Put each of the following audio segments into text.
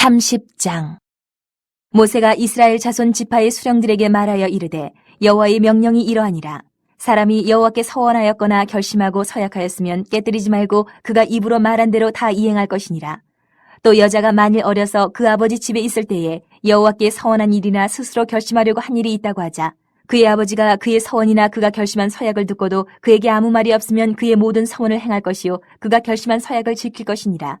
30장. 모세가 이스라엘 자손 지파의 수령들에게 말하여 이르되 여호와의 명령이 이러하니라. 사람이 여호와께 서원하였거나 결심하고 서약하였으면 깨뜨리지 말고 그가 입으로 말한 대로 다 이행할 것이니라. 또 여자가 만일 어려서 그 아버지 집에 있을 때에 여호와께 서원한 일이나 스스로 결심하려고 한 일이 있다고 하자. 그의 아버지가 그의 서원이나 그가 결심한 서약을 듣고도 그에게 아무 말이 없으면 그의 모든 서원을 행할 것이요 그가 결심한 서약을 지킬 것이니라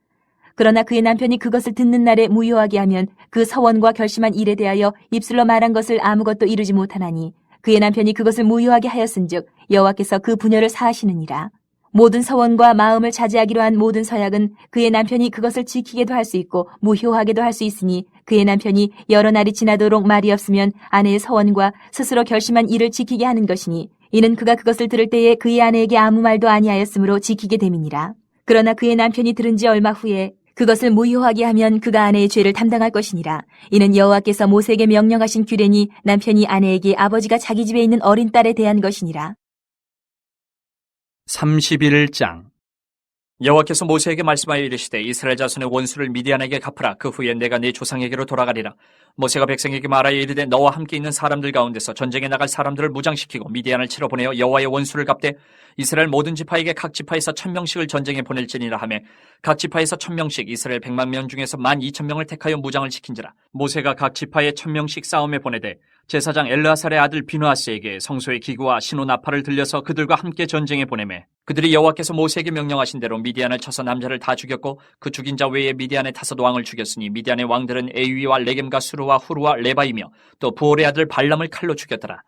그러나 그의 남편이 그것을 듣는 날에 무효하게 하면 그 서원과 결심한 일에 대하여 입술로 말한 것을 아무것도 이루지 못하나니 그의 남편이 그것을 무효하게 하였은즉 여호와께서 그 부녀를 사하시느니라. 모든 서원과 마음을 차지하기로 한 모든 서약은 그의 남편이 그것을 지키게도 할 수 있고 무효하게도 할 수 있으니 그의 남편이 여러 날이 지나도록 말이 없으면 아내의 서원과 스스로 결심한 일을 지키게 하는 것이니 이는 그가 그것을 들을 때에 그의 아내에게 아무 말도 아니하였으므로 지키게 됨이니라. 그러나 그의 남편이 들은 지 얼마 후에 그것을 무효하게 하면 그가 아내의 죄를 담당할 것이니라. 이는 여호와께서 모세에게 명령하신 규례니 남편이 아내에게 아버지가 자기 집에 있는 어린 딸에 대한 것이니라. 31장 여호와께서 모세에게 말씀하여 이르시되 이스라엘 자손의 원수를 미디안에게 갚으라. 그 후에 내가 네 조상에게로 돌아가리라. 모세가 백성에게 말하여 이르되 너와 함께 있는 사람들 가운데서 전쟁에 나갈 사람들을 무장시키고 미디안을 치러 보내어 여호와의 원수를 갚되 이스라엘 모든 지파에게 각 지파에서 천 명씩을 전쟁에 보낼지니라 하매 각 지파에서 천 명씩 이스라엘 백만 명 중에서 만 이천 명을 택하여 무장을 시킨지라. 모세가 각 지파에 천 명씩 싸움에 보내되 제사장 엘르아살의 아들 비누아스에게 성소의 기구와 신호 나팔을 들려서 그들과 함께 전쟁에 보내매 그들이 여호와께서 모세에게 명령하신 대로 미디안을 쳐서 남자를 다 죽였고 그 죽인 자 외에 미디안의 다섯 왕을 죽였으니 미디안의 왕들은 에위와 레겜과 수르와 후르와 레바이며 또 부올의 아들 발람을 칼로 죽였더라.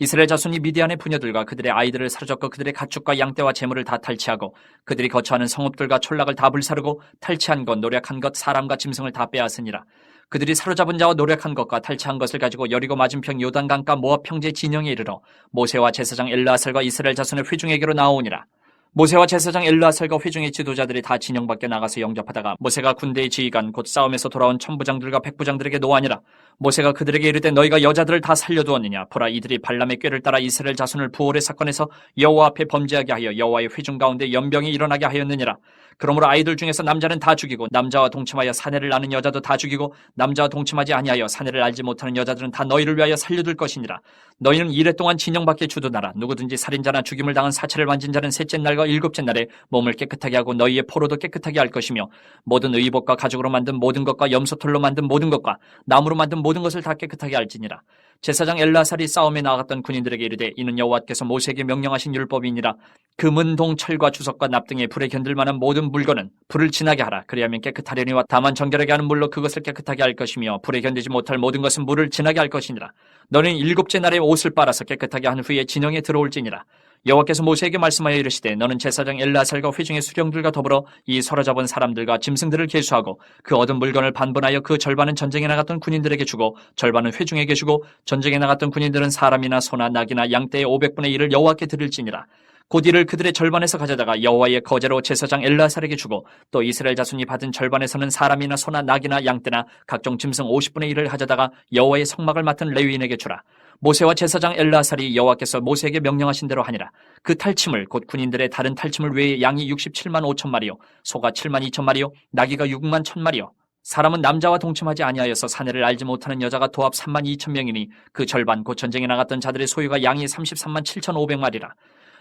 이스라엘 자손이 미디안의 부녀들과 그들의 아이들을 사로잡고 그들의 가축과 양떼와 재물을 다 탈취하고 그들이 거처하는 성읍들과 촌락을 다 불사르고 탈취한 것, 노력한 것, 사람과 짐승을 다 빼앗으니라. 그들이 사로잡은 자와 노력한 것과 탈취한 것을 가지고 여리고 맞은편 요단강가 모압 평제 진영에 이르러 모세와 제사장 엘르아살과 이스라엘 자손의 회중에게로 나오니라. 모세와 제사장 엘르아살과 회중의 지도자들이 다 진영 밖에 나가서 영접하다가 모세가 군대의 지휘관 곧 싸움에서 돌아온 천부장들과 백부장들에게 노하니라. 모세가 그들에게 이르되 너희가 여자들을 다 살려두었느냐 보라 이들이 발람의 꾀를 따라 이스라엘 자손을 부올의 사건에서 여호와 앞에 범죄하게 하여 여호와의 회중 가운데 연병이 일어나게 하였느니라. 그러므로 아이들 중에서 남자는 다 죽이고 남자와 동침하여 사내를 아는 여자도 다 죽이고 남자와 동침하지 아니하여 사내를 알지 못하는 여자들은 다 너희를 위하여 살려둘 것이니라. 너희는 이래 동안 진영 밖에 주둔하라. 누구든지 살인자나 죽임을 당한 사체를 만진 자는 셋째 날과 일곱째 날에 몸을 깨끗하게 하고 너희의 포로도 깨끗하게 할 것이며 모든 의복과 가죽으로 만든 모든 것과 염소털로 만든 모든 것과 나무로 만든 모든 것을 다 깨끗하게 할지니라. 제사장 엘라살이 싸움에 나갔던 군인들에게 이르되 이는 여호와께서 모세에게 명령하신 율법이니라. 금은 동 철과 주석과 납 등의 불에 견딜 만한 모든 물건은 불을 진하게 하라. 그리하면 깨끗하려니와 다만 정결하게 하는 물로 그것을 깨끗하게 할 것이며 불에 견디지 못할 모든 것은 물을 진하게 할 것이니라. 너는 일곱째 날에 옷을 빨아서 깨끗하게 한 후에 진영에 들어올지니라. 여호와께서 모세에게 말씀하여 이르시되 너는 제사장 엘라살과 회중의 수령들과 더불어 이 서로잡은 사람들과 짐승들을 계수하고 그 얻은 물건을 반분하여 그 절반은 전쟁에 나갔던 군인들에게 주고 절반은 회중에게 주고 전쟁에 나갔던 군인들은 사람이나 소나 낙이나 양떼의 500분의 1을 여호와께 드릴지니라. 곧 이를 그들의 절반에서 가져다가 여호와의 거제로 제사장 엘라살에게 주고 또 이스라엘 자손이 받은 절반에서는 사람이나 소나 낙이나 양떼나 각종 짐승 50분의 1을 가져다가 여호와의 성막을 맡은 레위인에게 주라 모세와 제사장 엘라살이 여호와께서 모세에게 명령하신 대로 하니라. 그 탈침을 곧 군인들의 다른 탈침을 외에 양이 67만 5천 마리요, 소가 7만 2천 마리요, 나귀가 6만 1천 마리요. 사람은 남자와 동침하지 아니하여서 사내를 알지 못하는 여자가 도합 3만 2천 명이니 그 절반 곧 전쟁에 나갔던 자들의 소유가 양이 33만 7천 5백 마리라.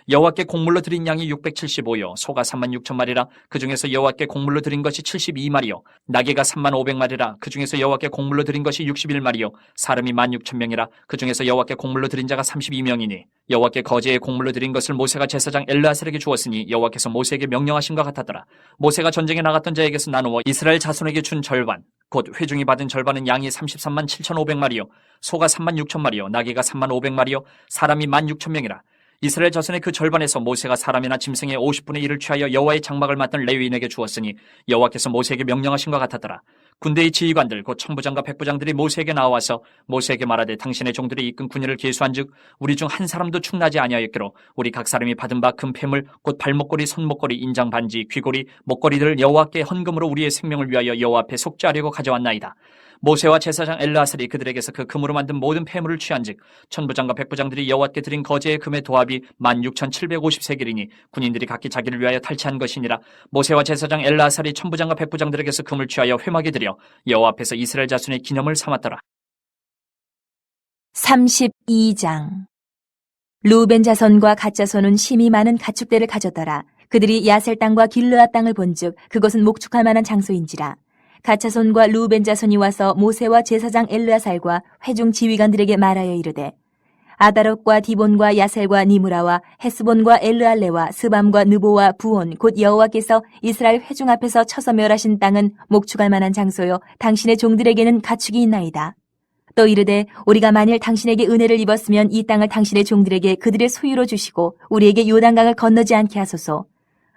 여호와께 곡물로 드린 양이 675요. 소가 3만 6천 마리라. 그 중에서 여호와께 곡물로 드린 것이 72마리요. 나귀가 3만 500마리라. 그 중에서 여호와께 곡물로 드린 것이 61마리요. 사람이 1만 6천 명이라. 그 중에서 여호와께 곡물로 드린 자가 32명이니 여호와께 거제에 곡물로 드린 것을 모세가 제사장 엘르아셀에게 주었으니 여호와께서 모세에게 명령하신 것 같았더라. 모세가 전쟁에 나갔던 자에게서 나누어 이스라엘 자손에게 준 절반 곧 회중이 받은 절반은 양이 33만 7,500마리요. 소가 3만 6천 마리요. 나귀가 3만 500마리요. 사람이 1만 6천 명이라 이스라엘 자손의 그 절반에서 모세가 사람이나 짐승의 50분의 1을 취하여 여호와의 장막을 맡던 레위인에게 주었으니 여호와께서 모세에게 명령하신 것 같았더라. 군대의 지휘관들 곧 천부장과 백부장들이 모세에게 나와서 모세에게 말하되 당신의 종들이 이끈 군인을 계수한즉 우리 중 한 사람도 충나지 아니하였기로 우리 각 사람이 받은 바금 폐물 곧 발목걸이 손목걸이 인장 반지 귀고리 목걸이들을 여호와께 헌금으로 우리의 생명을 위하여 여호와 앞에 속죄하려고 가져왔나이다. 모세와 제사장 엘르아셀이 그들에게서 그 금으로 만든 모든 폐물을 취한즉 천부장과 백부장들이 여호와께 드린 거제의 금의 도합이 16,750세겔이니 군인들이 각기 자기를 위하여 탈취한 것이니라 모세와 제사장 엘르아살이 천부장과 백부장들에게서 금을 취하여 회막에 들여 여호와 앞에서 이스라엘 자손의 기념을 삼았더라 32장 루벤 자손과 갓 자손은 심히 많은 가축대를 가졌더라. 그들이 야셀 땅과 길르아 땅을 본즉 그것은 목축할 만한 장소인지라. 갓 자손과 루벤 자손이 와서 모세와 제사장 엘르아살과 회중 지휘관들에게 말하여 이르되 아다롯과 디본과 야셀과 니무라와 헤스본과 엘르알레와 스밤과 느보와 부온 곧 여호와께서 이스라엘 회중 앞에서 쳐서 멸하신 땅은 목축할 만한 장소요 당신의 종들에게는 가축이 있나이다. 또 이르되 우리가 만일 당신에게 은혜를 입었으면 이 땅을 당신의 종들에게 그들의 소유로 주시고 우리에게 요단강을 건너지 않게 하소서.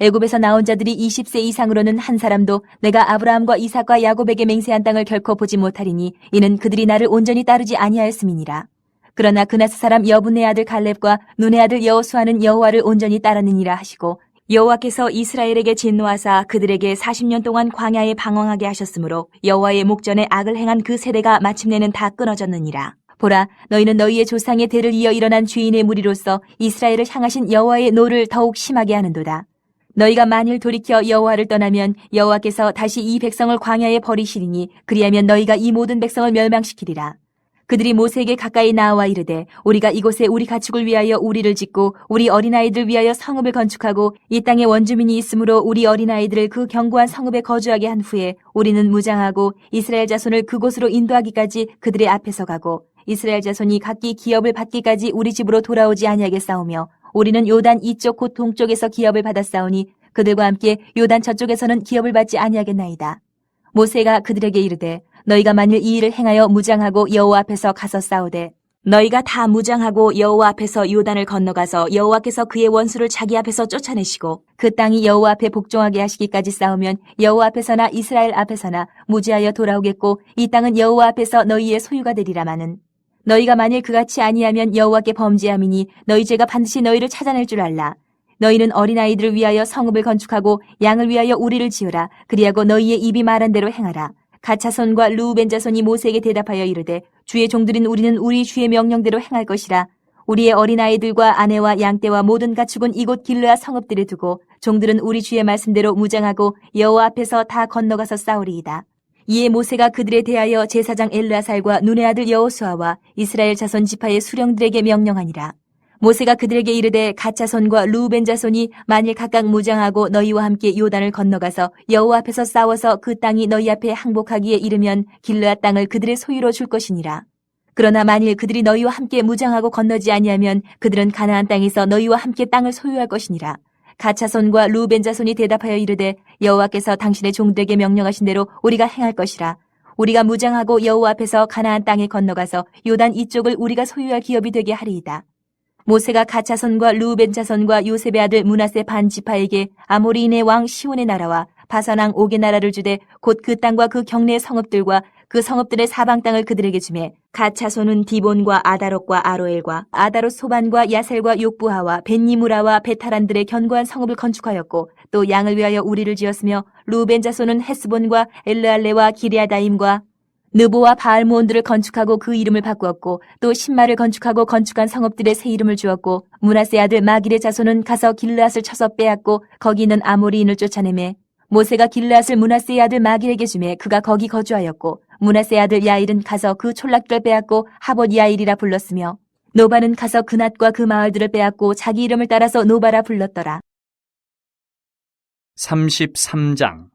애굽에서 나온 자들이 20세 이상으로는 한 사람도 내가 아브라함과 이삭과 야곱에게 맹세한 땅을 결코 보지 못하리니 이는 그들이 나를 온전히 따르지 아니하였음이니라. 그러나 그나스 사람 여분의 아들 갈렙과 눈의 아들 여호수아는 여호와를 온전히 따르느니라 하시고 여호와께서 이스라엘에게 진노하사 그들에게 40년 동안 광야에 방황하게 하셨으므로 여호와의 목전에 악을 행한 그 세대가 마침내는 다 끊어졌느니라. 보라, 너희는 너희의 조상의 대를 이어 일어난 주인의 무리로서 이스라엘을 향하신 여호와의 노를 더욱 심하게 하는도다. 너희가 만일 돌이켜 여호와를 떠나면 여호와께서 다시 이 백성을 광야에 버리시리니 그리하면 너희가 이 모든 백성을 멸망시키리라. 그들이 모세에게 가까이 나와 이르되 우리가 이곳에 우리 가축을 위하여 우리를 짓고 우리 어린아이들 위하여 성읍을 건축하고 이 땅에 원주민이 있으므로 우리 어린아이들을 그 견고한 성읍에 거주하게 한 후에 우리는 무장하고 이스라엘 자손을 그곳으로 인도하기까지 그들의 앞에서 가고 이스라엘 자손이 각기 기업을 받기까지 우리 집으로 돌아오지 아니하게 싸우며 우리는 요단 이쪽 곧 동쪽에서 기업을 받았사오니 그들과 함께 요단 저쪽에서는 기업을 받지 아니하겠나이다. 모세가 그들에게 이르되 너희가 만일 이 일을 행하여 무장하고 여호와 앞에서 가서 싸우되 너희가 다 무장하고 여호와 앞에서 요단을 건너가서 여호와께서 그의 원수를 자기 앞에서 쫓아내시고 그 땅이 여호와 앞에 복종하게 하시기까지 싸우면 여호와 앞에서나 이스라엘 앞에서나 무지하여 돌아오겠고 이 땅은 여호와 앞에서 너희의 소유가 되리라마는 너희가 만일 그같이 아니하면 여호와께 범죄함이니 너희 죄가 반드시 너희를 찾아낼 줄 알라. 너희는 어린아이들을 위하여 성읍을 건축하고 양을 위하여 우리를 지으라. 그리하고 너희의 입이 말한 대로 행하라. 가차손과 루벤 자손이 모세에게 대답하여 이르되 주의 종들인 우리는 우리 주의 명령대로 행할 것이라. 우리의 어린아이들과 아내와 양떼와 모든 가축은 이곳 길르아 성읍들에 두고 종들은 우리 주의 말씀대로 무장하고 여호와 앞에서 다 건너가서 싸우리이다. 이에 모세가 그들에 대하여 제사장 엘르아살과 눈의 아들 여호수아와 이스라엘 자손 지파의 수령들에게 명령하니라. 모세가 그들에게 이르되 갓 자손과 루벤 자손이 만일 각각 무장하고 너희와 함께 요단을 건너가서 여호와 앞에서 싸워서 그 땅이 너희 앞에 항복하기에 이르면 길르아 땅을 그들의 소유로 줄 것이니라. 그러나 만일 그들이 너희와 함께 무장하고 건너지 아니하면 그들은 가나안 땅에서 너희와 함께 땅을 소유할 것이니라. 가차손과 루벤 자손이 대답하여 이르되 여호와께서 당신의 종들에게 명령하신 대로 우리가 행할 것이라. 우리가 무장하고 여호와 앞에서 가나안 땅에 건너가서 요단 이쪽을 우리가 소유할 기업이 되게 하리이다. 모세가 가차손과 루벤 자손과 요셉의 아들 문하세 반 지파에게 아모리인의 왕 시온의 나라와 바산왕 옥의 나라를 주되 곧 그 땅과 그 경내의 성읍들과 그 성읍들의 사방 땅을 그들에게 주매 갓 자손은 디본과 아다롯과 아로엘과 아다롯 소반과 야셀과 욕부하와 벤니무라와 베타란들의 견고한 성읍을 건축하였고 또 양을 위하여 우리를 지었으며 루벤 자손은 헤스본과 엘르알레와 기리아다임과 느보와 바알모온들을 건축하고 그 이름을 바꾸었고 또 신마를 건축하고 건축한 성읍들의 새 이름을 주었고 문하세 아들 마길의 자손은 가서 길르앗을 쳐서 빼앗고 거기 있는 아모리인을 쫓아내매 모세가 길르앗을 문하세의 아들 마길에게 주매 그가 거기 거주하였고 문하세의 아들 야일은 가서 그 촌락들을 빼앗고 하봇 야일이라 불렀으며 노바는 가서 그낫과 그 마을들을 빼앗고 자기 이름을 따라서 노바라 불렀더라. 33장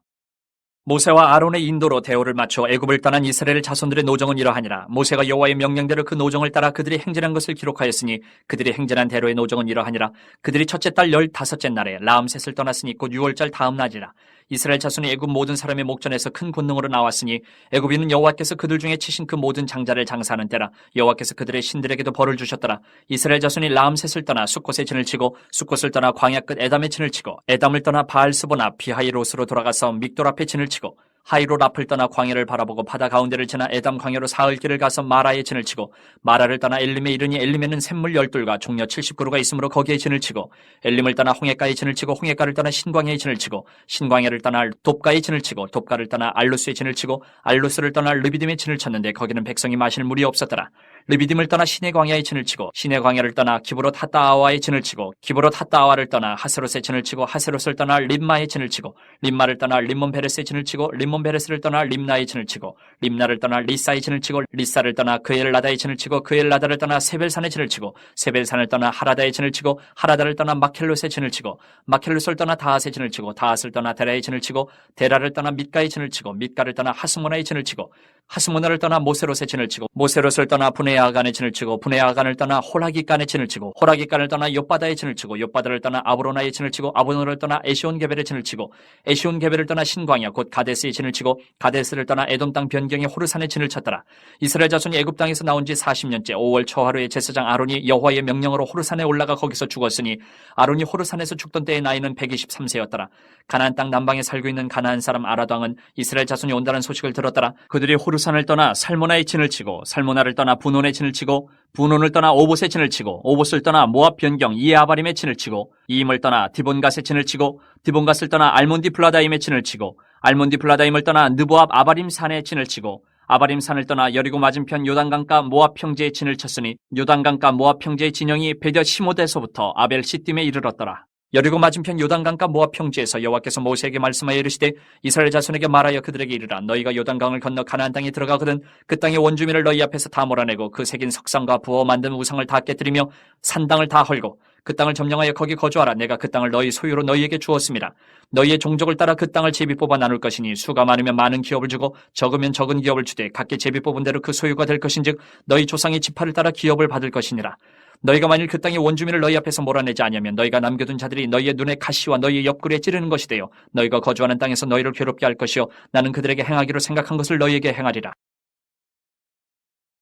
모세와 아론의 인도로 대오를 맞춰 애굽을 떠난 이스라엘 자손들의 노정은 이러하니라. 모세가 여호와의 명령대로 그 노정을 따라 그들이 행진한 것을 기록하였으니 그들이 행진한 대로의 노정은 이러하니라. 그들이 첫째 달 열다섯째 날에 라암셋을 떠났으니 곧 유월절 다음 날이라. 이스라엘 자손이 애굽 모든 사람의 목전에서 큰 권능으로 나왔으니 애굽인은 여호와께서 그들 중에 치신 그 모든 장자를 장사하는 때라. 여호와께서 그들의 신들에게도 벌을 주셨더라. 이스라엘 자손이 라암셋을 떠나 숫곳에 진을 치고 숫곳을 떠나 광야 끝 에담에 진을 치고 에담을 떠나 바알스보나 비하이롯으로 돌아가서 믹돌 앞에 진을 치고 하이로 앞을 떠나 광야를 바라보고 바다 가운데를 지나 에담 광야로 사흘 길을 가서 마라에 진을 치고 마라를 떠나 엘림에 이르니 엘림에는 샘물 열둘과 종려 70그루가 있으므로 거기에 진을 치고 엘림을 떠나 홍해가에 진을 치고 홍해가를 떠나 신광야에 진을 치고 신광야를 떠나 돕가에 진을 치고 돕가를 떠나 알루스에 진을 치고 알루스를 떠나 르비딤에 진을 쳤는데 거기는 백성이 마실 물이 없었더라 르비딤을 떠나 신의 광야에 진을 치고 신의 광야를 떠나 기브롯 핫다아와에 진을 치고 기브롯 핫다아와를 떠나 하스롯에 진을 치고 하스롯을 떠나 림마에 진을 치고 림마를 떠나 림몬 베레스에 진을 치고 림몬 베레스를 떠나 림나에 진을 치고 림나를 떠나 리사에 진을 치고 리사를 떠나 그엘라다에 진을 치고 그엘라다를 떠나 세벨산에 진을 치고 세벨산을 떠나 하라다에 진을 치고 하라다를 떠나 마켈롯에 진을 치고 마켈롯을 떠나 다핫에 진을 치고 다핫을 떠나 데라에 진을 치고 데라를 떠나 밑가에 진을 치고 밑가를 떠나 하스모나에 진을 치고 하스모나를 떠나 모세롯에 진을 치고 모세롯을 떠나 분해아간에 진을 치고 분해아간을 떠나 호라기간에 진을 치고 호라기간을 떠나 욥바다에 진을 치고 욥바다를 떠나 아브로나에 진을 치고 아브로나를 떠나 에시온 게벨에 진을 치고 에시온 게벨을 떠나 신광야 곧 가데스에 진을 치고 가데스를 떠나 에돔 땅 변경의 호르산에 진을 쳤더라 이스라엘 자손이 애굽 땅에서 나온 지 40년째 5월 초하루에 제사장 아론이 여호와의 명령으로 호르산에 올라가 거기서 죽었으니 아론이 호르산에서 죽던 때의 나이는 123세였더라 가나안 땅 남방에 살고 있는 가나안 사람 아라당은 이스라엘 자손이 온다는 소식을 들었더라. 그들이 호르 산을 떠나 살모나의 진을 치고 살모나를 떠나 분온의 진을 치고 분온을 떠나 오봇의 진을 치고 오봇을 떠나 모압 변경 이에아바림의 진을 치고 이임을 떠나 디본갓의 진을 치고 디본갓을 떠나 알몬디 플라다임의 진을 치고 알몬디 플라다임을 떠나 느보압 아바림 산의 진을 치고 아바림 산을 떠나 여리고 맞은편 요단강가 모압 평지에 진을 쳤으니 요단강가 모압 평지의 진영이 베뎌 시모데서부터 아벨 시딤에 이르렀더라. 여리고 맞은편 요단강가 모압 평지에서 여호와께서 모세에게 말씀하여 이르시되 이스라엘 자손에게 말하여 그들에게 이르라. 너희가 요단강을 건너 가나안 땅에 들어가거든 그 땅의 원주민을 너희 앞에서 다 몰아내고 그 새긴 석상과 부어 만든 우상을 다 깨뜨리며 산당을 다 헐고 그 땅을 점령하여 거기 거주하라. 내가 그 땅을 너희 소유로 너희에게 주었습니다. 너희의 종족을 따라 그 땅을 제비 뽑아 나눌 것이니 수가 많으면 많은 기업을 주고 적으면 적은 기업을 주되 각기 제비 뽑은 대로 그 소유가 될 것인즉 너희 조상의 지파를 따라 기업을 받을 것이니라 너희가 만일 그 땅의 원주민을 너희 앞에서 몰아내지 아니하면 너희가 남겨둔 자들이 너희의 눈에 가시와 너희의 옆구리에 찌르는 것이 되어 너희가 거주하는 땅에서 너희를 괴롭게 할 것이요. 나는 그들에게 행하기로 생각한 것을 너희에게 행하리라.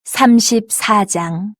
34장.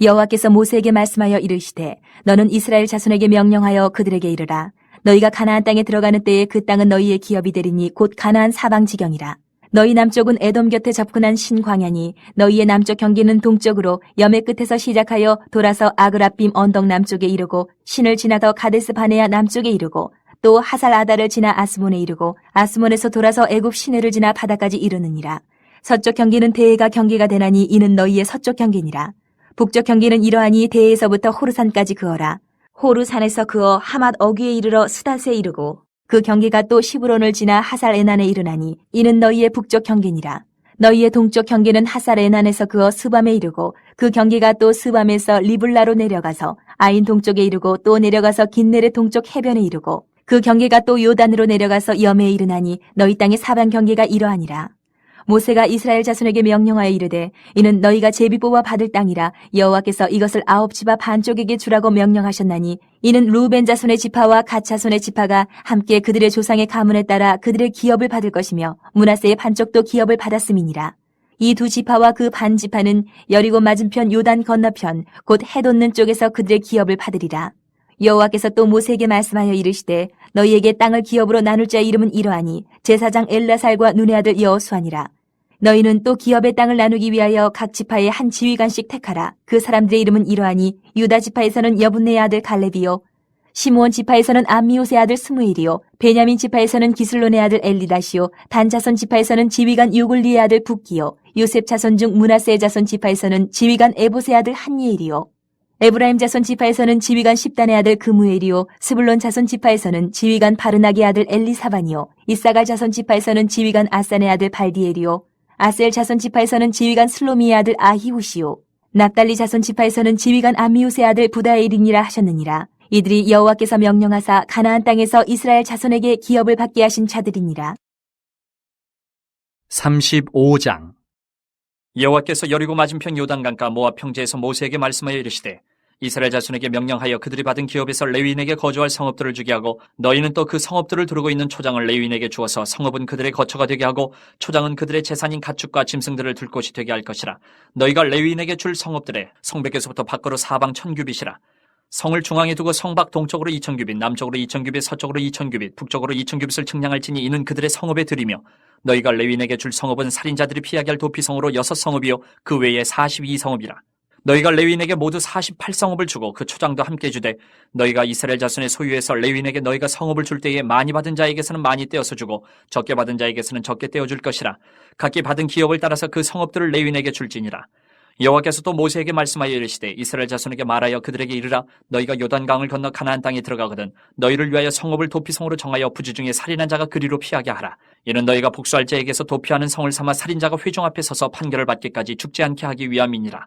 여호와께서 모세에게 말씀하여 이르시되 너는 이스라엘 자손에게 명령하여 그들에게 이르라. 너희가 가나안 땅에 들어가는 때에 그 땅은 너희의 기업이 되리니 곧 가나안 사방 지경이라 너희 남쪽은 에돔 곁에 접근한 신광야니 너희의 남쪽 경계는 동쪽으로 염해 끝에서 시작하여 돌아서 아그라빔 언덕 남쪽에 이르고 신을 지나서 가데스 바네아 남쪽에 이르고 또 하살 아다를 지나 아스몬에 이르고 아스몬에서 돌아서 애굽 시내를 지나 바다까지 이르느니라. 서쪽 경계는 대해가 경계가 되나니 이는 너희의 서쪽 경계니라. 북쪽 경계는 이러하니 대해에서부터 호르산까지 그어라. 호르산에서 그어 하맛 어귀에 이르러 스닷에 이르고 그 경계가 또 시브론을 지나 하살 에난에 이르나니 이는 너희의 북쪽 경계니라. 너희의 동쪽 경계는 하살 에난에서 그어 스밤에 이르고 그 경계가 또 스밤에서 리블라로 내려가서 아인 동쪽에 이르고 또 내려가서 긴네레 동쪽 해변에 이르고 그 경계가 또 요단으로 내려가서 염에 이르나니 너희 땅의 사방 경계가 이러하니라. 모세가 이스라엘 자손에게 명령하여 이르되 이는 너희가 제비 뽑아 받을 땅이라 여호와께서 이것을 아홉 지파 반쪽에게 주라고 명령하셨나니 이는 루벤 자손의 지파와 갓 자손의 지파가 함께 그들의 조상의 가문에 따라 그들의 기업을 받을 것이며 문하세의 반쪽도 기업을 받았음이니라. 이 두 지파와 그 반 지파는 여리고 맞은편 요단 건너편 곧 해돋는 쪽에서 그들의 기업을 받으리라 여호와께서 또 모세에게 말씀하여 이르시되 너희에게 땅을 기업으로 나눌 자의 이름은 이러하니 제사장 엘라살과 눈의 아들 여호수아니라 너희는 또 기업의 땅을 나누기 위하여 각 지파에 한 지휘관씩 택하라. 그 사람들의 이름은 이러하니 유다 지파에서는 여분네의 아들 갈렙이요 시므온 지파에서는 암미옷의 아들 스무일이요 베냐민 지파에서는 기슬론의 아들 엘리다시요 단 자손 지파에서는 지휘관 유골리의 아들 북기요 요셉 자손 중 문하세의 자손 지파에서는 지휘관 에봇의 아들 한예일이요 에브라임 자손 지파에서는 지휘관 십단의 아들 그무엘이요 스불론 자손 지파에서는 지휘관 바르나의 아들 엘리사반이요 이사갈 자손 지파에서는 지휘관 아산의 아들 발디엘이요 아셀 자손 지파에서는 지휘관 슬로미의 아들 아히우시요 납달리 자손 지파에서는 지휘관 아미우스의 아들 부다엘이니라 하셨느니라. 이들이 여호와께서 명령하사 가나안 땅에서 이스라엘 자손에게 기업을 받게 하신 자들이니라. 35장. 여호와께서 여리고 맞은편 요단강가 모압 평지에서 모세에게 말씀하여 이르시되 이스라엘 자손에게 명령하여 그들이 받은 기업에서 레위인에게 거주할 성읍들을 주게 하고 너희는 또 그 성읍들을 두르고 있는 초장을 레위인에게 주어서 성읍은 그들의 거처가 되게 하고 초장은 그들의 재산인 가축과 짐승들을 둘 곳이 되게 할 것이라 너희가 레위인에게 줄 성읍들의 성벽에서부터 밖으로 사방 천규빗이라 성을 중앙에 두고 성밖 동쪽으로 2천규빗, 남쪽으로 2천규빗, 서쪽으로 2천규빗, 북쪽으로 2천규빗을 측량할지니 이는 그들의 성읍에 드리며 너희가 레위인에게 줄 성읍은 살인자들이 피하게 할 도피성으로 여섯 성읍이요 그 외에 42성읍이라. 너희가 레위인에게 모두 48성읍을 주고 그 초장도 함께 주되 너희가 이스라엘 자손의 소유에서 레위인에게 너희가 성읍을 줄 때에 많이 받은 자에게서는 많이 떼어서 주고 적게 받은 자에게서는 적게 떼어 줄 것이라. 각기 받은 기업을 따라서 그 성읍들을 레위인에게 줄지니라. 여호와께서 또 모세에게 말씀하여 이르시되 이스라엘 자손에게 말하여 그들에게 이르라 너희가 요단강을 건너 가나안 땅에 들어가거든 너희를 위하여 성읍을 도피성으로 정하여 부지 중에 살인한 자가 그리로 피하게 하라 이는 너희가 복수할 자에게서 도피하는 성을 삼아 살인자가 회중 앞에 서서 판결을 받기까지 죽지 않게 하기 위함이니라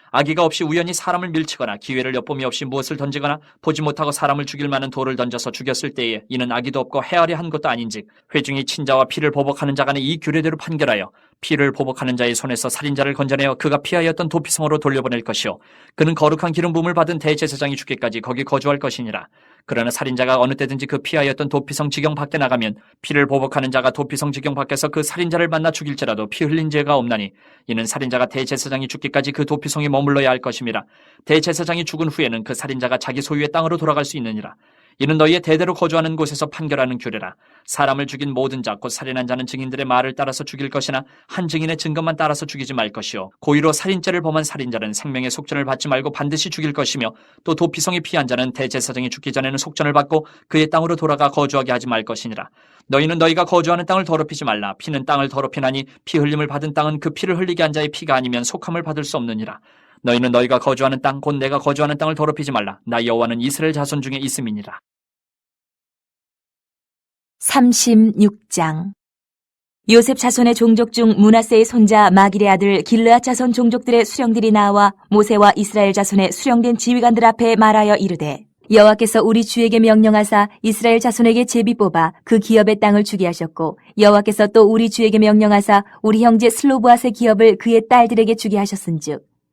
아기가 없이 우연히 사람을 밀치거나 기회를 엿봄이 없이 무엇을 던지거나 보지 못하고 사람을 죽일 만한 돌을 던져서 죽였을 때에 이는 아기도 없고 헤아려 한 것도 아닌즉 회중이 친자와 피를 보복하는 자 간에 이 규례대로 판결하여 피를 보복하는 자의 손에서 살인자를 건져내어 그가 피하였던 도피성으로 돌려보낼 것이요 그는 거룩한 기름 부음을 받은 대제사장이 죽기까지 거기 거주할 것이니라. 그러나 살인자가 어느 때든지 그 피하였던 도피성 지경 밖에 나가면 피를 보복하는 자가 도피성 지경 밖에서 그 살인자를 만나 죽일지라도 피 흘린 죄가 없나니 이는 살인자가 대제사장이 죽기까지 그 도피성에 머물러야 할 것임이라. 대제사장이 죽은 후에는 그 살인자가 자기 소유의 땅으로 돌아갈 수 있느니라. 이는 너희의 대대로 거주하는 곳에서 판결하는 규례라. 사람을 죽인 모든 자, 곧 살인한 자는 증인들의 말을 따라서 죽일 것이나 한 증인의 증거만 따라서 죽이지 말 것이요. 고의로 살인죄를 범한 살인자는 생명의 속전을 받지 말고 반드시 죽일 것이며 또 도피성이 피한 자는 대제사장이 죽기 전에는 속전을 받고 그의 땅으로 돌아가 거주하게 하지 말 것이니라. 너희는 너희가 거주하는 땅을 더럽히지 말라. 피는 땅을 더럽히나니 피 흘림을 받은 땅은 그 피를 흘리게 한 자의 피가 아니면 속함을 받을 수 없느니라. 너희는 너희가 거주하는 땅, 곧 내가 거주하는 땅을 더럽히지 말라. 나 여호와는 이스라엘 자손 중에 있음이니라. 36장 요셉 자손의 종족 중 문하세의 손자 마길의 아들 길르앗 자손 종족들의 수령들이 나와 모세와 이스라엘 자손의 수령된 지휘관들 앞에 말하여 이르되 여호와께서 우리 주에게 명령하사 이스라엘 자손에게 제비 뽑아 그 기업의 땅을 주게 하셨고 여호와께서 또 우리 주에게 명령하사 우리 형제 슬로브앗의 기업을 그의 딸들에게 주게 하셨은즉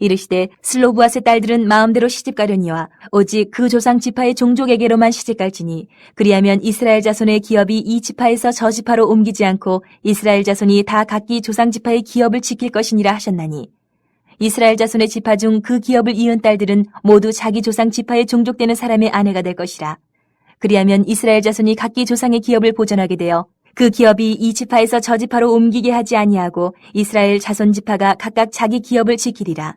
이르시되 슬로부앗의 딸들은 마음대로 시집가려니와 오직 그 조상 지파의 종족에게로만 시집갈지니 그리하면 이스라엘 자손의 기업이 이 지파에서 저 지파로 옮기지 않고 이스라엘 자손이 다 각기 조상 지파의 기업을 지킬 것이니라 하셨나니. 이스라엘 자손의 지파 중 그 기업을 이은 딸들은 모두 자기 조상 지파에 종족되는 사람의 아내가 될 것이라. 그리하면 이스라엘 자손이 각기 조상의 기업을 보존하게 되어 그 기업이 이 지파에서 저 지파로 옮기게 하지 아니하고 이스라엘 자손 지파가 각각 자기 기업을 지키리라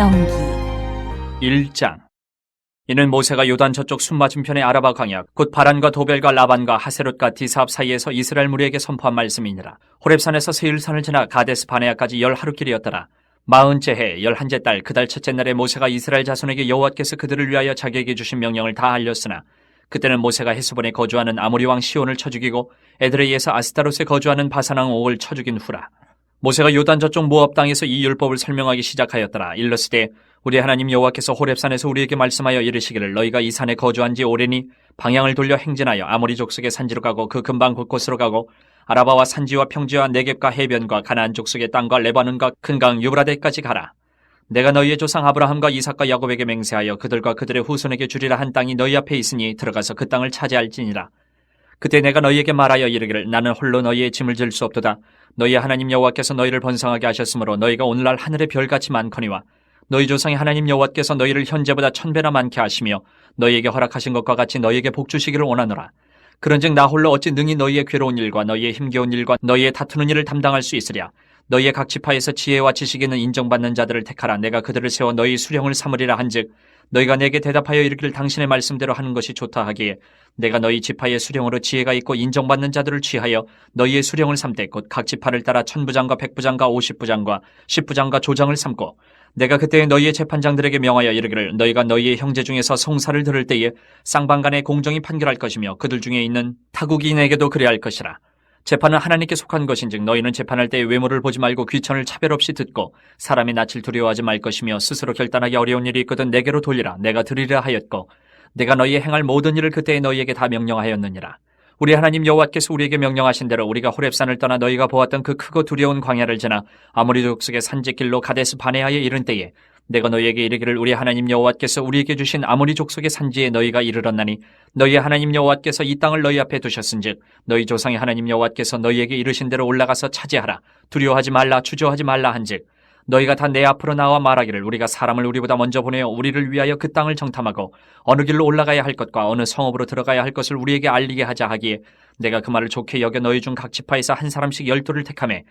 명기. 1장. 이는 모세가 요단 저쪽 숨 맞은편의 아라바 광야 곧 바란과 도벨과 라반과 하세롯과 디사압 사이에서 이스라엘 무리에게 선포한 말씀이니라. 호렙산에서 세일산을 지나 가데스 바네아까지 열 하루 길이었더라. 마흔째 해 열한째 달 그달 첫째 날에 모세가 이스라엘 자손에게 여호와께서 그들을 위하여 자기에게 주신 명령을 다 알렸으나 그때는 모세가 헤스본에 거주하는 아모리 왕 시온을 쳐 죽이고 에드레이에서 아스타롯에 거주하는 바사왕 옥을 쳐 죽인 후라 모세가 요단 저쪽 모압 땅에서 이 율법을 설명하기 시작하였더라. 일러스되 우리 하나님 여호와께서 호렙산에서 우리에게 말씀하여 이르시기를 너희가 이 산에 거주한 지 오래니 방향을 돌려 행진하여 아모리 족속의 산지로 가고 그 근방 곳곳으로 가고 아라바와 산지와 평지와 네겝과 해변과 가나안 족속의 땅과 레바논과 큰 강 유브라데까지 가라. 내가 너희의 조상 아브라함과 이삭과 야곱에게 맹세하여 그들과 그들의 후손에게 주리라 한 땅이 너희 앞에 있으니 들어가서 그 땅을 차지할지니라. 그때 내가 너희에게 말하여 이르기를 나는 홀로 너희의 짐을 질 수 없도다. 너희 하나님 여호와께서 너희를 번성하게 하셨으므로 너희가 오늘날 하늘의 별같이 많거니와 너희 조상의 하나님 여호와께서 너희를 현재보다 천 배나 많게 하시며 너희에게 허락하신 것과 같이 너희에게 복 주시기를 원하노라. 그런즉 나 홀로 어찌 능히 너희의 괴로운 일과 너희의 힘겨운 일과 너희의 다투는 일을 담당할 수 있으랴. 너희의 각 지파에서 지혜와 지식 있는 인정받는 자들을 택하라. 내가 그들을 세워 너희 수령을 삼으리라 한즉 너희가 내게 대답하여 이르기를 당신의 말씀대로 하는 것이 좋다 하기에 내가 너희 지파의 수령으로 지혜가 있고 인정받는 자들을 취하여 너희의 수령을 삼되 곧 각 지파를 따라 천부장과 백부장과 오십부장과 십부장과 조장을 삼고 내가 그때 너희의 재판장들에게 명하여 이르기를 너희가 너희의 형제 중에서 성사를 들을 때에 쌍방간에 공정히 판결할 것이며 그들 중에 있는 타국인에게도 그래야 할 것이라 재판은 하나님께 속한 것인즉 너희는 재판할 때에 외모를 보지 말고 귀천을 차별 없이 듣고 사람의 낯을 두려워하지 말 것이며 스스로 결단하기 어려운 일이 있거든 내게로 돌리라 내가 들으리라 하였고 내가 너희의 행할 모든 일을 그때에 너희에게 다 명령하였느니라. 우리 하나님 여호와께서 우리에게 명령하신 대로 우리가 호렙산을 떠나 너희가 보았던 그 크고 두려운 광야를 지나 아모리 족속의 산지길로 가데스 바네아에 이른 때에 내가 너희에게 이르기를 우리 하나님 여호와께서 우리에게 주신 아모리 족속의 산지에 너희가 이르렀나니 너희 하나님 여호와께서 이 땅을 너희 앞에 두셨은즉 너희 조상의 하나님 여호와께서 너희에게 이르신 대로 올라가서 차지하라. 두려워하지 말라 주저하지 말라 한즉 너희가 다 내 앞으로 나와 말하기를 우리가 사람을 우리보다 먼저 보내어 우리를 위하여 그 땅을 정탐하고 어느 길로 올라가야 할 것과 어느 성읍으로 들어가야 할 것을 우리에게 알리게 하자 하기에 내가 그 말을 좋게 여겨 너희 중 각 지파에서 한 사람씩 열두를 택하매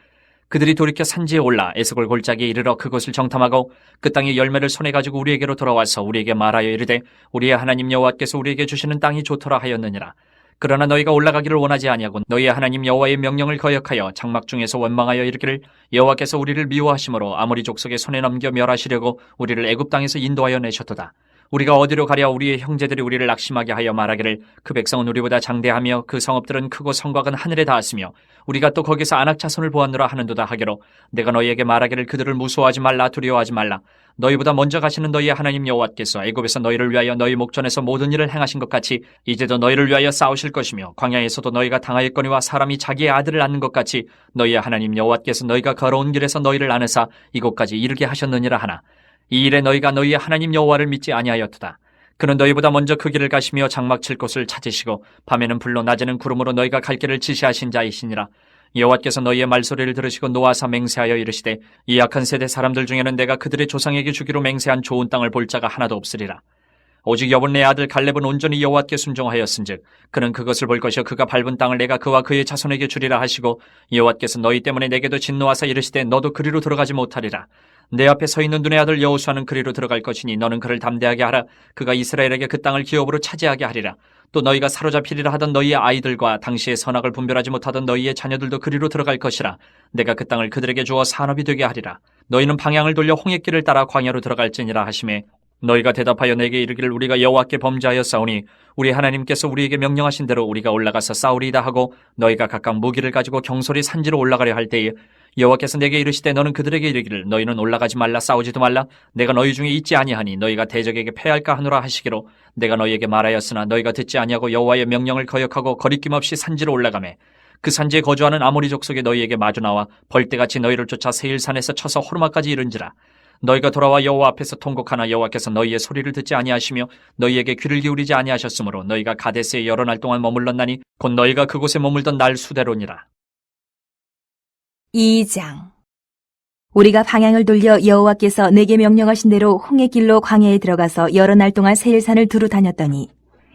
그들이 돌이켜 산지에 올라 에스골 골짜기에 이르러 그곳을 정탐하고 그 땅의 열매를 손에 가지고 우리에게로 돌아와서 우리에게 말하여 이르되 우리의 하나님 여호와께서 우리에게 주시는 땅이 좋더라 하였느니라 그러나 너희가 올라가기를 원하지 아니하고 너희의 하나님 여호와의 명령을 거역하여 장막 중에서 원망하여 이르기를 여호와께서 우리를 미워하심으로 아무리 족속의 손에 넘겨 멸하시려고 우리를 애굽 땅에서 인도하여 내셨도다. 우리가 어디로 가랴 우리의 형제들이 우리를 낙심하게 하여 말하기를 그 백성은 우리보다 장대하며 그 성읍들은 크고 성곽은 하늘에 닿았으며 우리가 또 거기서 안악 자손을 보았노라 하는도다 하기로 내가 너희에게 말하기를 그들을 무서워하지 말라 두려워하지 말라 너희보다 먼저 가시는 너희의 하나님 여호와께서 애굽에서 너희를 위하여 너희 목전에서 모든 일을 행하신 것 같이 이제도 너희를 위하여 싸우실 것이며 광야에서도 너희가 당하였거니와 사람이 자기의 아들을 낳는 것 같이 너희의 하나님 여호와께서 너희가 걸어온 길에서 너희를 안으사 이곳까지 이르게 하셨느니라 하나 이 일에 너희가 너희의 하나님 여호와를 믿지 아니하였도다. 그는 너희보다 먼저 그 길을 가시며 장막 칠 곳을 찾으시고 밤에는 불로 낮에는 구름으로 너희가 갈 길을 지시하신 자이시니라. 여호와께서 너희의 말소리를 들으시고 노아사 맹세하여 이르시되 이 약한 세대 사람들 중에는 내가 그들의 조상에게 주기로 맹세한 좋은 땅을 볼 자가 하나도 없으리라. 오직 여분네 아들 갈렙은 온전히 여호와께 순종하였은즉 그는 그것을 볼 것이요 그가 밟은 땅을 내가 그와 그의 자손에게 주리라 하시고 여호와께서 너희 때문에 내게도 진노하사 이르시되 너도 그리로 들어가지 못하리라. 내 앞에 서 있는 눈의 아들 여호수아는 그리로 들어갈 것이니 너는 그를 담대하게 하라. 그가 이스라엘에게 그 땅을 기업으로 차지하게 하리라. 또 너희가 사로잡히리라 하던 너희의 아이들과 당시의 선악을 분별하지 못하던 너희의 자녀들도 그리로 들어갈 것이라. 내가 그 땅을 그들에게 주어 산업이 되게 하리라. 너희는 방향을 돌려 홍해길을 따라 광야로 들어갈지니라 하심에 너희가 대답하여 내게 이르기를 우리가 여호와께 범죄하였사오니 우리 하나님께서 우리에게 명령하신 대로 우리가 올라가서 싸우리이다 하고 너희가 각각 무기를 가지고 경솔히 산지로 올라가려 할 때에 여호와께서 내게 이르시되 너는 그들에게 이르기를 너희는 올라가지 말라 싸우지도 말라. 내가 너희 중에 있지 아니하니 너희가 대적에게 패할까 하노라 하시기로 내가 너희에게 말하였으나 너희가 듣지 아니하고 여호와의 명령을 거역하고 거리낌 없이 산지로 올라가매 그 산지에 거주하는 아모리 족속이 너희에게 마주 나와 벌떼같이 너희를 쫓아 세일산에서 쳐서 호르마까지 이른지라 너희가 돌아와 여호와 앞에서 통곡하나 여호와께서 너희의 소리를 듣지 아니하시며 너희에게 귀를 기울이지 아니하셨으므로 너희가 가데스에 여러 날 동안 머물렀나니 곧 너희가 그곳에 머물던 날 수대로니라. 2장. 우리가 방향을 돌려 여호와께서 내게 명령하신 대로 홍해 길로 광야에 들어가서 여러 날 동안 세일산을 두루 다녔더니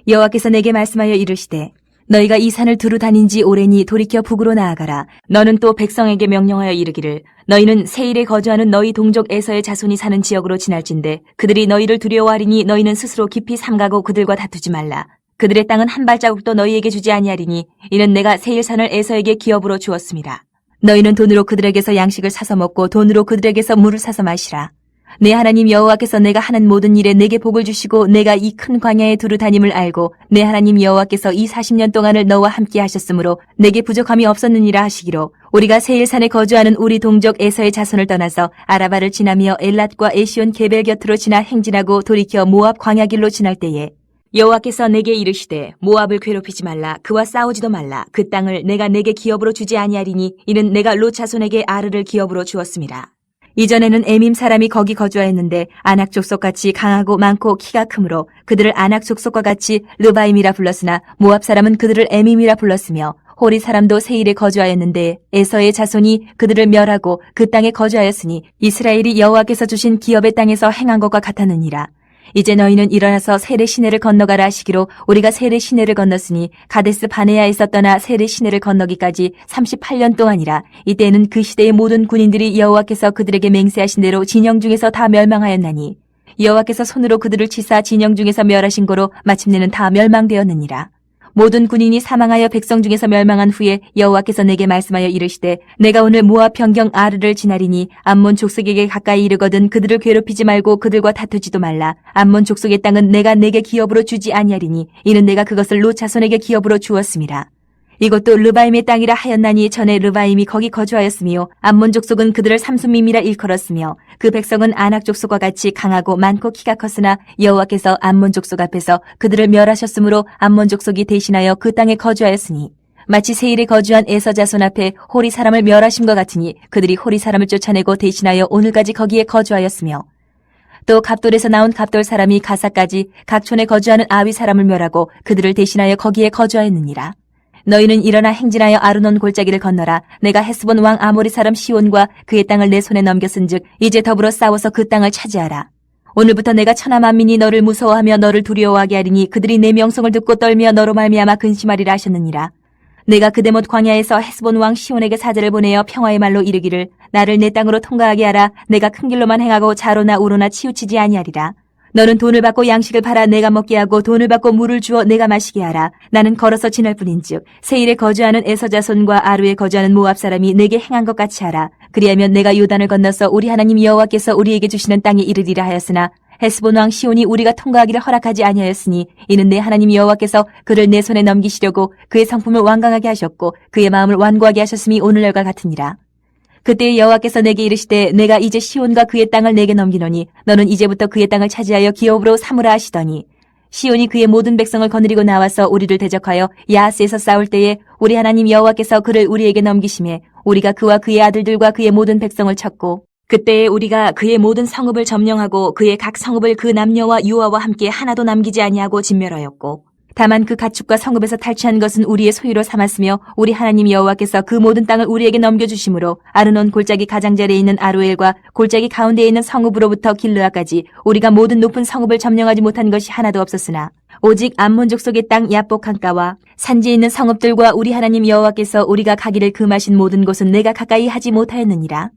여호와께서 내게 말씀하여 이르시되 너희가 이 산을 두루 다닌 지 오래니 돌이켜 북으로 나아가라. 너는 또 백성에게 명령하여 이르기를 너희는 세일에 거주하는 너희 동족 에서의 자손이 사는 지역으로 지날진대 그들이 너희를 두려워하리니 너희는 스스로 깊이 삼가고 그들과 다투지 말라. 그들의 땅은 한 발자국도 너희에게 주지 아니하리니 이는 내가 세일산을 에서에게 기업으로 주었습니다. 너희는 돈으로 그들에게서 양식을 사서 먹고 돈으로 그들에게서 물을 사서 마시라. 내 하나님 여호와께서 내가 하는 모든 일에 내게 복을 주시고 내가 이 큰 광야에 두루 다님을 알고 내 하나님 여호와께서 이 40년 동안을 너와 함께 하셨으므로 내게 부족함이 없었느니라 하시기로 우리가 세일산에 거주하는 우리 동족 에서의 자손을 떠나서 아라바를 지나며 엘랏과 에시온 게벨 곁으로 지나 행진하고 돌이켜 모압 광야길로 지날 때에 여호와께서 내게 이르시되 모압을 괴롭히지 말라 그와 싸우지도 말라 그 땅을 내가 내게 기업으로 주지 아니하리니 이는 내가 롯 자손에게 아르를 기업으로 주었습니다. 이전에는 에밈 사람이 거기 거주하였는데 아낙 족속같이 강하고 많고 키가 크므로 그들을 아낙 족속과 같이 르바임이라 불렀으나 모압 사람은 그들을 에밈이라 불렀으며 호리 사람도 세일에 거주하였는데 에서의 자손이 그들을 멸하고 그 땅에 거주하였으니 이스라엘이 여호와께서 주신 기업의 땅에서 행한 것과 같았느니라. 이제 너희는 일어나서 세례 시내를 건너가라 하시기로 우리가 세례 시내를 건넜으니 가데스 바네아에서 떠나 세례 시내를 건너기까지 38년 동안이라. 이때는 그 시대의 모든 군인들이 여호와께서 그들에게 맹세하신 대로 진영 중에서 다 멸망하였나니. 여호와께서 손으로 그들을 치사 진영 중에서 멸하신 거로 마침내는 다 멸망되었느니라 모든 군인이 사망하여 백성 중에서 멸망한 후에 여호와께서 내게 말씀하여 이르시되 내가 오늘 모압 평경 아르를 지나리니 암몬 족속에게 가까이 이르거든 그들을 괴롭히지 말고 그들과 다투지도 말라 암몬 족속의 땅은 내가 내게 기업으로 주지 아니하리니 이는 내가 그것을 롯 자손에게 기업으로 주었습니다. 이것도 르바임의 땅이라 하였나니 전에 르바임이 거기 거주하였으며 암몬 족속은 그들을 삼순밈이라 일컬었으며 그 백성은 아낙 족속과 같이 강하고 많고 키가 컸으나 여호와께서 암몬 족속 앞에서 그들을 멸하셨으므로 암몬 족속이 대신하여 그 땅에 거주하였으니 마치 세일에 거주한 에서 자손 앞에 호리 사람을 멸하심과 같으니 그들이 호리 사람을 쫓아내고 대신하여 오늘까지 거기에 거주하였으며 또 갑돌에서 나온 갑돌 사람이 가사까지 각촌에 거주하는 아위 사람을 멸하고 그들을 대신하여 거기에 거주하였느니라. 너희는 일어나 행진하여 아르논 골짜기를 건너라. 내가 헤스본 왕 아모리 사람 시온과 그의 땅을 내 손에 넘겼은즉 이제 더불어 싸워서 그 땅을 차지하라. 오늘부터 내가 천하 만민이 너를 무서워하며 너를 두려워하게 하리니 그들이 내 명성을 듣고 떨며 너로 말미암아 근심하리라 하셨느니라. 내가 그대못 광야에서 헤스본 왕 시온에게 사제를 보내어 평화의 말로 이르기를 나를 내 땅으로 통과하게 하라. 내가 큰 길로만 행하고 자로나 우로나 치우치지 아니하리라. 너는 돈을 받고 양식을 팔아 내가 먹게 하고 돈을 받고 물을 주어 내가 마시게 하라. 나는 걸어서 지날 뿐인즉 세일에 거주하는 에서자 손과 아루에 거주하는 모압 사람이 내게 행한 것 같이 하라. 그리하면 내가 요단을 건너서 우리 하나님 여호와께서 우리에게 주시는 땅에 이르리라 하였으나 헤스본 왕 시온이 우리가 통과하기를 허락하지 아니하였으니 이는 내 하나님 여호와께서 그를 내 손에 넘기시려고 그의 성품을 완강하게 하셨고 그의 마음을 완고하게 하셨음이 오늘날과 같으니라. 그때 여호와께서 내게 이르시되 내가 이제 시온과 그의 땅을 내게 넘기노니 너는 이제부터 그의 땅을 차지하여 기업으로 삼으라 하시더니 시온이 그의 모든 백성을 거느리고 나와서 우리를 대적하여 야하스에서 싸울 때에 우리 하나님 여호와께서 그를 우리에게 넘기심에 우리가 그와 그의 아들들과 그의 모든 백성을 쳤고 그때에 우리가 그의 모든 성읍을 점령하고 그의 각 성읍을 그 남녀와 유아와 함께 하나도 남기지 아니하고 진멸하였고 다만 그 가축과 성읍에서 탈취한 것은 우리의 소유로 삼았으며 우리 하나님 여호와께서 그 모든 땅을 우리에게 넘겨주심으로 아르논 골짜기 가장자리에 있는 아로엘과 골짜기 가운데에 있는 성읍으로부터 길르아까지 우리가 모든 높은 성읍을 점령하지 못한 것이 하나도 없었으나 오직 암몬족 속의 땅 야복 한가와 산지에 있는 성읍들과 우리 하나님 여호와께서 우리가 가기를 금하신 모든 곳은 내가 가까이 하지 못하였느니라.